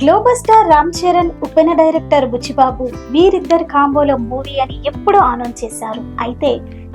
Global star Ram Charan Uppena director Buchibabu వీరిద్దరి కాంబోలో movie అని ఎప్పుడో అనౌన్స్ చేశారు. అయితే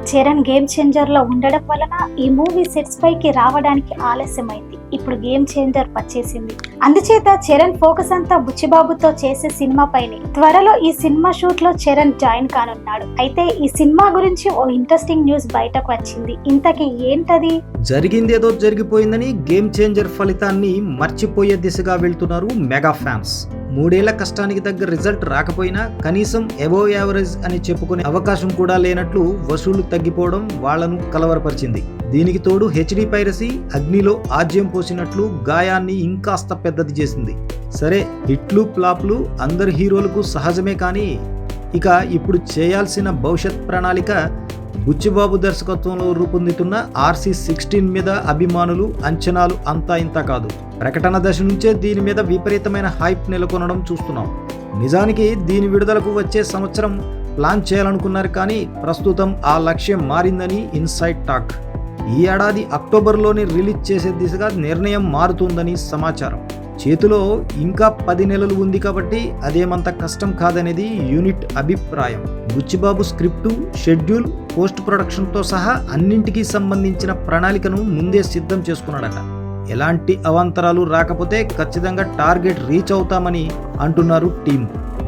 చరణ్ గేమ్ చేంజర్లో ఉండడం వలన ఈ మూవీ సెట్స్ పైకి రావడానికి ఆలస్యమైంది. ఇప్పుడు గేమ్ చేంజర్ వచ్చేసింది అందుచేత చరణ్ ఫోకస్ అంతా బుచ్చిబాబుతో చేసే సినిమా పైనే. త్వరలో ఈ సినిమా షూట్లో చరణ్ జాయిన్ కానున్నాడు. అయితే ఈ సినిమా గురించి ఓ ఇంట్రెస్టింగ్ న్యూస్ బయటకు వచ్చింది. ఇంతకీ ఏంటది? జరిగిందేదో జరిగిపోయిందని గేమ్ చేంజర్ ఫలితాన్ని మర్చిపోయే దిశగా వెళ్తున్నారు మెగా ఫ్యాన్స్. మూడేళ్ళ కష్టానికి తగ్గ రిజల్ట్ రాకపోయినా కనీసం ఎబో యావరేజ్ అని చెప్పుకునే అవకాశం కూడా లేనట్లు వసూళ్ళు తగ్గిపోవడం వాళ్ళను కలవరపరిచింది. దీనికి తోడు హెచ్డి పైరసీ అగ్నిలో ఆజ్యం పోసినట్లు గాయాన్ని ఇంకాస్త పెద్దది చేసింది. సరే హిట్లు ప్లాప్లు అందరి హీరోలకు సహజమే కానీ ఇక ఇప్పుడు చేయాల్సిన భవిష్యత్ ప్రణాళిక బుచ్చిబాబు దర్శకత్వంలో రూపొందుతున్న ఆర్సీ సిక్స్టీన్ మీద అభిమానులు అంచనాలు అంతా ఇంత కాదు. ప్రకటన దశ నుంచే దీని మీద విపరీతమైన హైప్ నెలకొనడం చూస్తున్నాం. నిజానికి దీని విడుదలకు వచ్చే సంవత్సరం ప్లాన్ చేయాలనుకున్నారు కానీ ప్రస్తుతం ఆ లక్ష్యం మారిందని ఇన్సైడ్ టాక్. ఈ ఏడాది అక్టోబర్లోనే రిలీజ్ చేసే దిశగా నిర్ణయం మారుతుందని సమాచారం. చేతిలో ఇంకా పది నెలలు ఉంది కాబట్టి అదేమంత కష్టం కాదనేది యూనిట్ అభిప్రాయం. బుచ్చిబాబు స్క్రిప్టు షెడ్యూల్ పోస్ట్ ప్రొడక్షన్తో సహా అన్నింటికీ సంబంధించిన ప్రణాళికను ముందే సిద్ధం చేసుకున్నాడట. ఎలాంటి అవాంతరాలు రాకపోతే ఖచ్చితంగా టార్గెట్ రీచ్ అవుతామని అంటున్నారు టీం.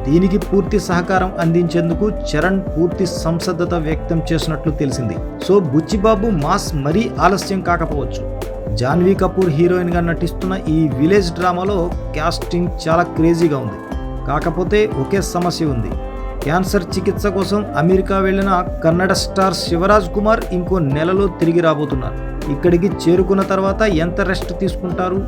దీనికి పూర్తి సహకారం అందించేందుకు చరణ్ పూర్తి సంసద్ధత వ్యక్తం చేసినట్లు తెలిసింది. సో బుచ్చిబాబు మాస్ మరీ ఆలస్యం కాకపోవచ్చు. జాన్వీ కపూర్ హీరోయిన్గా నటిస్తున్న ఈ విలేజ్ డ్రామాలో క్యాస్టింగ్ చాలా క్రేజీగా ఉంది. కాకపోతే ఒకే సమస్య ఉంది. క్యాన్సర్ చికిత్స కోసం అమెరికా వెళ్ళిన కన్నడ స్టార్ శివరాజ్ కుమార్ ఇంకో నెలలో తిరిగి రాబోతున్నారు. ఇక్కడికి చేరుకున్న తర్వాత ఎంత రెస్ట్ తీసుకుంటారు?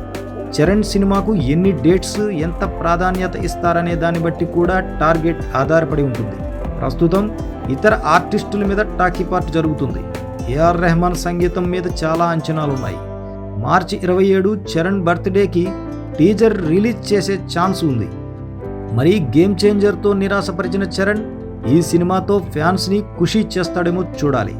చరణ్ సినిమాకు ఎన్ని డేట్స్ ఎంత ప్రాధాన్యత ఇస్తారనే దాన్ని బట్టి కూడా టార్గెట్ ఆధారపడి ఉంటుంది. ప్రస్తుతం ఇతర ఆర్టిస్టుల మీద టాకీ పార్ట్ జరుగుతుంది. ఏఆర్ రెహమాన్ సంగీతం మీద చాలా అంచనాలు ఉన్నాయి మార్చి ఇరవై ఏడు చరణ్ బర్త్డేకి టీజర్ రిలీజ్ చేసే ఛాన్స్ ఉంది. మరి గేమ్ చేంజర్తో నిరాశపరిచిన చరణ్ ఈ సినిమాతో ఫ్యాన్స్ని ఖుషీ చేస్తాడేమో చూడాలి.